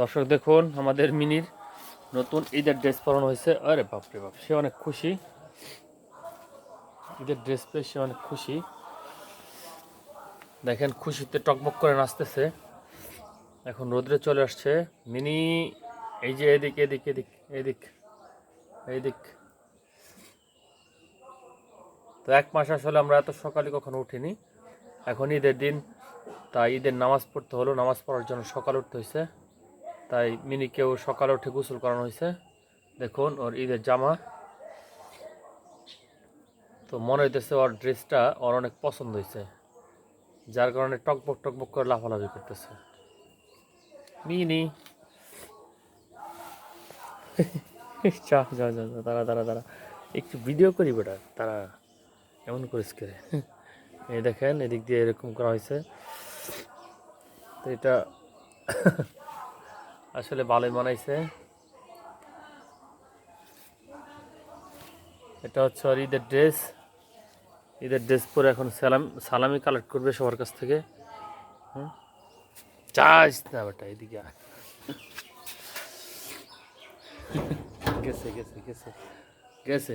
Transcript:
দর্শক দেখুন, আমাদের মিনির নতুন ঈদের ড্রেস পরানো হয়েছে। আরে বাপরে বাপ, সে অনেক খুশি। ঈদের ড্রেস পেয়ে সে অনেক খুশি। দেখেন, খুশিতে টকবক করে নাচতেছে। এখন রোদ্রে চলে আসছে। মিনি, এই যে এদিক এদিক এদিক এদিক এইদিক তো এক মাস আসলে আমরা এত সকালে কখনো উঠিনি। এখন ঈদের দিন, তাই ঈদের নামাজ পড়তে হলো। নামাজ পড়ার জন্য সকাল উঠতে হয়েছে। তাই মিনিকেও সকালে উঠে গোসল করানো হয়েছে। দেখুন ওর ঈদের জামা। তো মনে হইতেছে ওর ড্রেসটা ওর অনেক পছন্দ হয়েছে, যার কারণে টকবক টকবক করে লাফালাফি করতেছে। মিনি। যা যা দাঁড়া দাঁড়া দাঁড়া। একটু ভিডিও করি বেটা তারা এমন করিস করে এই দেখেন, এদিক দিয়ে এরকম করা হয়েছে। তো এটা আসলে ভালোই বানাইছে। এটা হচ্ছে ওর ঈদের ড্রেস। ঈদের ড্রেস পরে এখন সালাম, সালামি কালেক্ট করবে সবার কাছ থেকে। চাস না বেটা, এদিকে। গেছে গেছে গেছে গেছে।